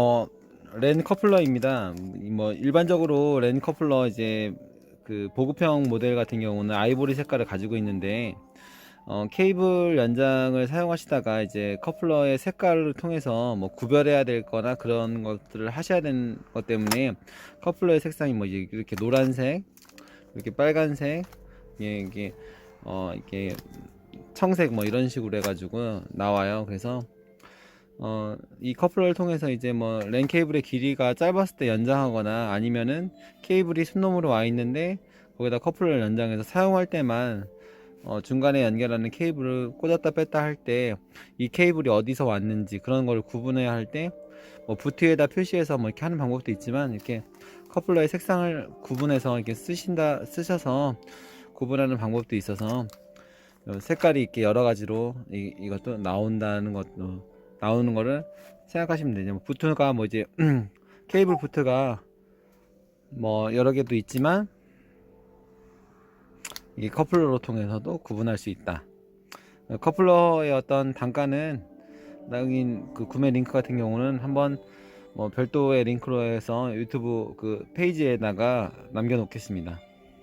어, 랜 커플러입니다. 뭐 일반적으로 랜 커플러 이제 그 보급형 모델 같은 경우는 아이보리 색깔을 가지고 있는데 어, 케이블 연장을 사용하시다가 이제 커플러의 색깔을 통해서 뭐 구별해야 될 거나 그런 것들을 하셔야 되는 것 때문에 커플러의 색상이 뭐 이렇게 노란색, 이렇게 빨간색, 예, 이게 어, 이게 청색 뭐 이런 식으로 해가지고 나와요. 그래서 어, 이 커플러를 통해서 이제 뭐 랜 케이블의 길이가 짧았을 때 연장하거나 아니면은 케이블이 순놈으로 와 있는데 거기다 커플러를 연장해서 사용할 때만 어, 중간에 연결하는 케이블을 꽂았다 뺐다 할 때 이 케이블이 어디서 왔는지 그런 걸 구분해야 할 때 뭐 부트에다 표시해서 뭐 이렇게 하는 방법도 있지만 이렇게 커플러의 색상을 구분해서 이렇게 쓰신다 쓰셔서 구분하는 방법도 있어서 어, 색깔이 이렇게 여러 가지로 이, 이것도 나온다는 것도 나오는 거를 생각하시면 되죠. 뭐 부트가 뭐 이제 케이블 부트가 뭐 여러 개도 있지만 이 커플러로 통해서도 구분할 수 있다. 어, 커플러의 어떤 단가는 나긴 그 구매 링크 같은 경우는 한번 뭐 별도의 링크로 해서 유튜브 그 페이지에다가 남겨 놓겠습니다.